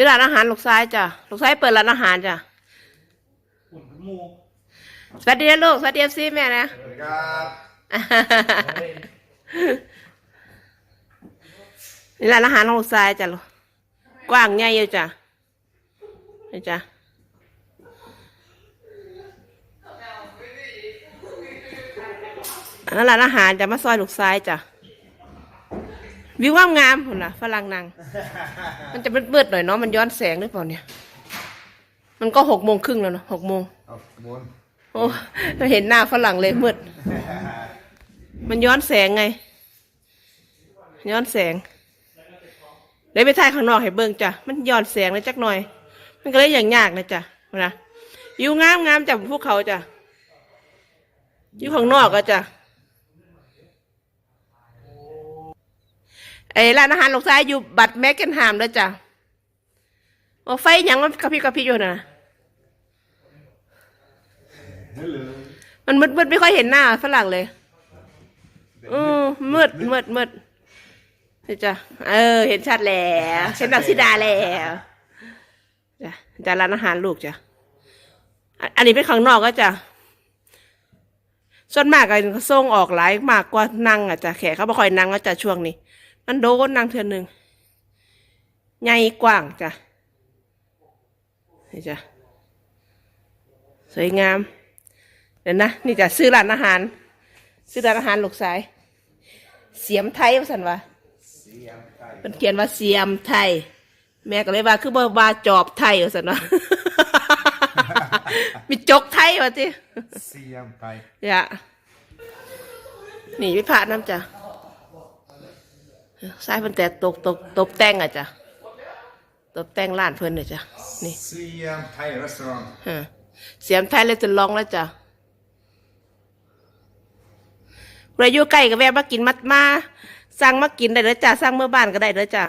อยู่ร้านอาหารลูกซ้ายจ้ะลูกซ้ายเปิดร้านอาหารจ้ะหุ่นหมูสวัสดีนะลูกสวัสดีเอฟซีแม่นะสวัสดีครับนี่ร้านอาหารของลูกซ้ายจ้ะลูกกว้างใหญ่อยู่จ้ะนี่จ้ะอันนั้นร้านอาหารจะมาซอยลูกซ้ายจ้ะ วิวงามงามหุ่นล่ะฝรั่งนางมันจะมืดๆหน่อยเนาะมันย้อนแสงหรือเปล่าเนี่ย มันก็หกโมงครึ่งแล้วเนาะหกโมงเอาหมุนโอ้ไม่เห็นหน้าฝรั่งเลยมืดมันย้อนแสงไง ย้อนแสงเดี๋ยวไปถ่ายข้างนอกให้เบิ่งจ้ะมันย้อนแสงเลยจักหน่อย มันก็เลยอย่างยากนะจ้ะนะอยู่งามงามจากพวกเขาจ้ะอยู่ข้างนอกก็จ้ะ ไอ้ร้านอาหารหลกซ้ายอยู่บัตรแมกเกนฮามแล้วจ้ะโอ้ไฟหยังมันกระพริบกระพริบอยู่นะฮัลโหลมันมืดมืดไม่ค่อยเห็นหน้าฝรั่งเลยอืมมืดมืดมืดเห็นจ้ะเออ เห็นชัดแล้วเห็นนักสิดาแล้วจ้ะจ้ะร้านอาหารลูกจ้ะอันอันนี้เป็นข้างนอกก็จ้ะส่วนมากก็ส่งออกหลายมากกว่านั่งอะจ้ะแขกเขาบ่ค่อยนั่งก็จ้ะช่วงนี้ มันโดนนั่งเทือนหนึ่งใหญ่กว้างจ้ะนี่จ้ะสวยงาม เดี๋ยวนะ นี่จะซื้อร้านอาหาร ซื้อร้านอาหารลูกสาย เสียมไทยว่าสันวะเสียงไก่มันเขียนว่าเสียมไทย แม่ก็เลยว่าคือบ่ว่าจอบไทยว่าสันวะมีจกไทยวะจิเสียงไก่อย่านี่วิพาน้ำจ้ะ สายเพิ่นแต่ตกตกตบแต่งอะจ้ะตบแต่งร้านเพิ่นน่ะจ้ะนี่เสียงไทยรีสอร์ทฮะเสียมไทยเลยจะลองแล้วจ้ะเราอยู่ใกล้กับแวะมากินมัดมาสั่งมากินได้เลยจ้ะสั่งเมื่อบ้านก็ได้เลยจ้ะ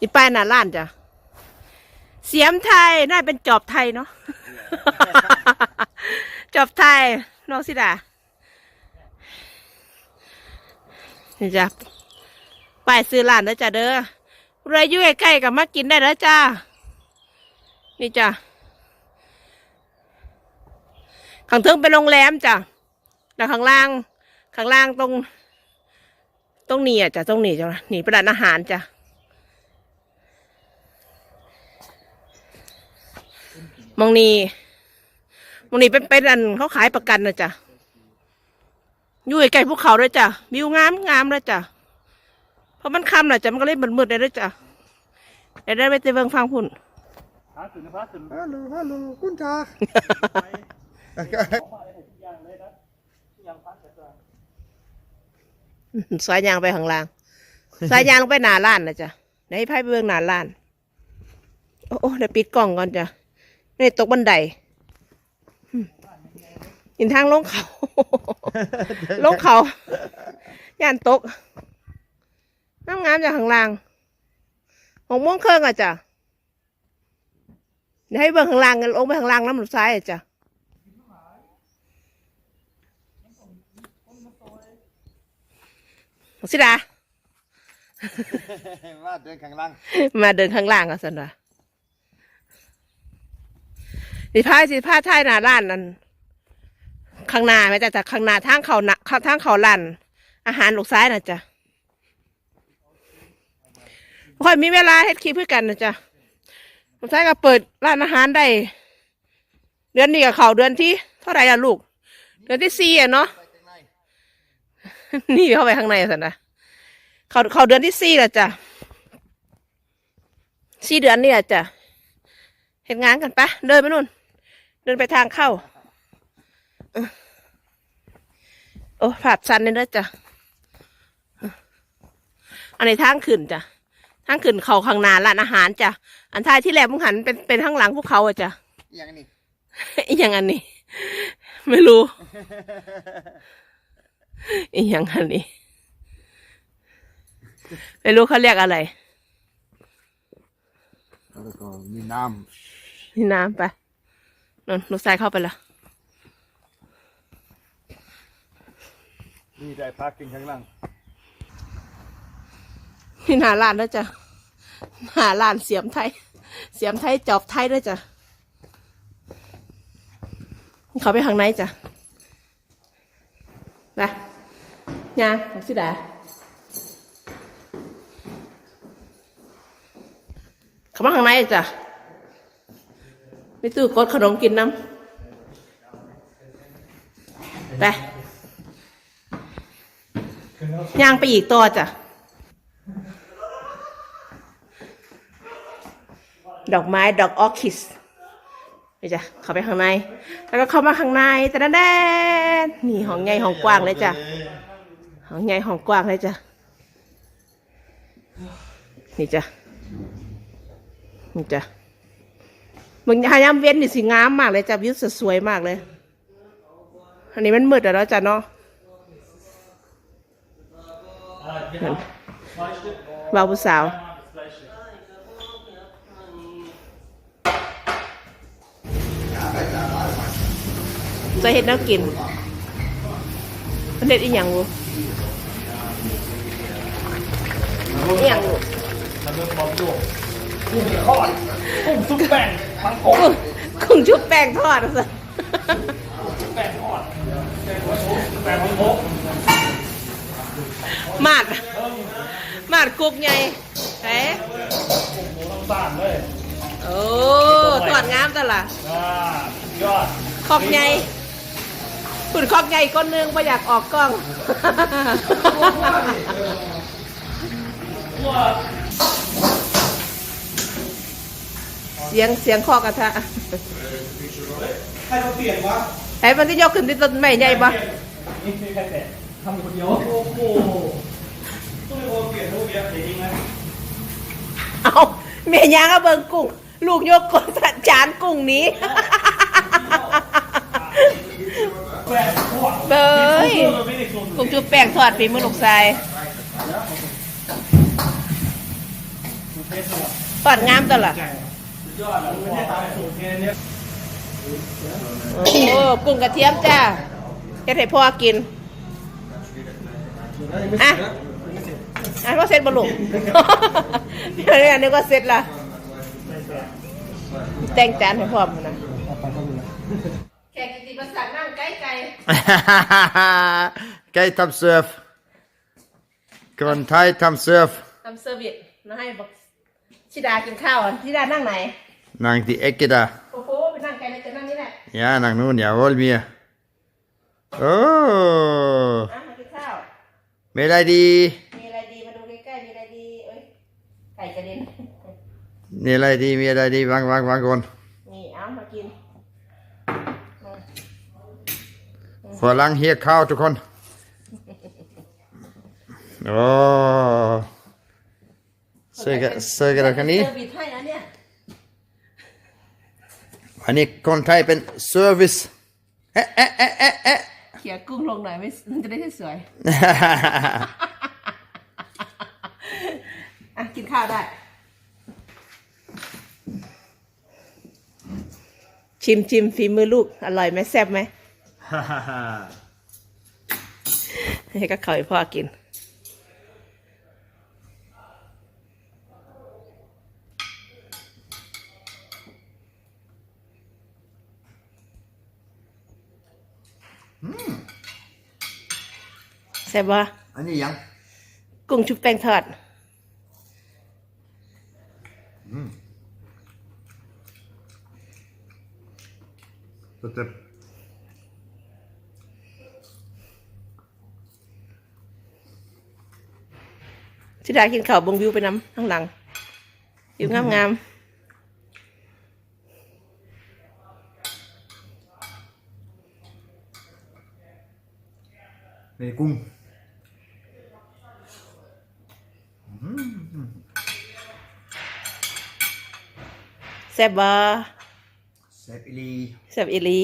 นี่ป้ายหน้าร้านจ้ะเสียมไทยน่าเป็นจอบไทยเนาะจอบไทยน้องสิดา นี่จ้ะป้ายซื้อร้านเด้อจ้ะเด้อเราอยู่ใกล้ๆกับมากินได้แล้วจ้า นี่จ้ะข้างเทิงเป็นโรงแรมจ้ะแล้วข้างล่าง ข้างล่างตรง ตรงนี้อะจ้ะตรงนี้จ้ะนี่เป็นร้านอาหารจ้ะมองนี่มองนี่เป็นเป็นอันเขาขายประกันนะจ้ะ อยู่ใกล้ภูเขาด้วยจ้ะวิวงามงามเลยจ้ะเพราะมันค่ำน่ะจ้ะมันก็เลยมืดๆเลยด้วยจ้ะเดี๋ยวได้ไปเตะเบิงฟังพุ่นพาสุนพาสุนฮัลโหลฮัลโหลคุณตาสายยางไปข้างล่างสายยางลงไปหนาล้านนะจ๊ะไหนไพ่ไปเบื้องหนาล้าน โอ้โอ้เดี๋ยวปิดกล่องก่อนจ้ะนี่ตกบันได อินทางลงเขา ลงเขา ย่านตกน้ำงามจากข้างล่างหกโมงครึ่งอะจ้ะเดี๋ยวให้เบื้องข้างล่างกันลงไปข้างล่างน้ำหลุดซ้ายอะจ้ะสิดาว่าเดินข้างล่าง มาเดินข้างล่างกันสันวะสิพาสิพาท้ายหน้าร้านนั่น ข้างหน้าไหมจ้ะจากข้างหน้าทางเขาหนะทางเขาร้านอาหารลูกซ้ายนะจ๊ะค่อยมีเวลาเฮ็ดคลิปเพื่อกันนะจ๊ะลูกซ้ายก็เปิดร้านอาหารได้เดือนนี้กับเขาเดือนที่เท่าไหร่ล่ะลูก เดือนที่สี่อะเนาะนี่เข้าไปข้างในสันนะเขาเขาเดือนที่สี่ล้วจ้ะสี่เดือนนี่ละจ้ะเห็นงานกันปะเดินไปนู่น เดินไปทางเข้าอ โอ้ผาดสันนี่ด้วยจ้ะเอออันนี้ทางขึ้นจ้ะทางขึ้นเขาข้างหน้าร้านอาหารจ้ะอันท้ายที่แหลมมึงหันเป็นเป็นข้างหลังพวกเขาอะจ้ะอย่างนี้อีอย่างอันนี้ ไม่รู้อีอย่างอันนี้ ไม่รู้เขาเรียกอะไรแล้วก็มีน้นี่น้ำไปนนลูกชายเข้าไปแล้ว นี่ได้พักกินข้างล่างนี่หาร้านแล้วจ้ะหาร้านเสียมไทย เสียมไทยจอบไทยด้วยจ้ะเขาไปข้างในจ้ะไปยางของสิดาเขามาข้างในจ้ะไปตู้กดขนมกินน้ำไป ย่างไปอีกตัวจ้ะ ดอกไม้ดอกออคิสไปจ้ะเข้าไปข้างใน แล้วก็เข้ามาข้างในแต่นั่นแดนนี่ห้องใหญ่ห้องกว้างเลยจ้ะห้องใหญ่ห้องกว้างเลยจ้ะ นี่จ้ะ นี่จ้ะมึงหายามเว้นนี่สิงามมากเลยจ้ะวิวสวยมากเลย อันนี้มันมืดแล้วจ้ะเนาะ Ah, genau. Zwei Stück. บ่าวผู้สาว Zwei Stück. จะเห็ดแน้ำกินมันเด็ดอีหยังวูอีหยังวู Dann wird man so. กุ้งทอดกุ้งซุปแป้งมังกรกุ้งกุ้งชุบแป้งทอดสิแป้งทอดแป้งมังกร มาดมาดกุกไงเอ๊ะหมูน้ำตาลเลยโอ้ทอดงามตวละอ่ายอดคอกไงคุณคอกไงคนหนึงไม่อยากออกกล้องว้าเสียงเสียงคอกระทะใครเขาเปลี่ยนวะไอ้มันที่ยกขึ้นที่ต้นไม้ใหญ่ปะ นี่ไม่ใครแต่ทำคนเดียว โอ้โหต้องเป็นคนเปลี่ยนรูปเนี้ยเดี๋ยวจริงไหมเอาเมียยางก็เบิ่งกุ้ง ลูกยกกดจานกุ้งหนี้ แป้งทอดเบ้ยมันไม่ได้ส่วนกุ้งชุบแป้งทอดฝีมือลูกชายเทสหมดทอดงามตวละสุดยอดแล้วไม่ได้ตามสูตรแค่เนี้ยโอ้กุ้งกระเทียมจ้าเฮ็ดให้พ่อกิน อะอะว่าเสร็จบ่ลูกเดี๋ยวนี้นึกว่าเสร็จละแต่งจานให้พร้อมนะแขกกิติประสานนั่งใกล้ไก่ Kijk, tam surf. Gewoon Thai tam surf. ทำเซอร์วิสมาให้บอกชิดากินข้าวอะชิดานั่งไหน Nang die Ecke da. โอ้โหไปนั่งไกลเลยจะนั่งนี่แหละ Ja, nang nun, jawohl, mir. Oh, อะมากินข้าว Melody. มีอะไรดีมาดูใกล้ๆมีอะไรดีเอ้ยไก่กระเด็น Melody, Melody, wang, wang, wang, gewoon. นี่เอามากิน Voorlang hier koud, toch gewoon. Oh. Zeker, zeker dat kan เซ niet. อร์วิสให้นะเนี่ย Wanneer kon Thai een service? Eh, eh, eh, eh, eh. เขี่ยกุ้งลงหน่อยไม่มันจะได้สวยๆอะกินข้าวได้ ชิมชิมฝีมือลูก อร่อยไหมแซ่บไหมให้ก็เขาให้พ่อกิน แซ่บวะ Annie, Jan. กุ้งชุบแป้งทอด Dat heb ชิดากินข้าวเบงวิวไปน้ำข้างหลังวิวงามงาม Nee, Koen. ๆ แซ่บวะ Sepp Ili. แซ่บอีหลี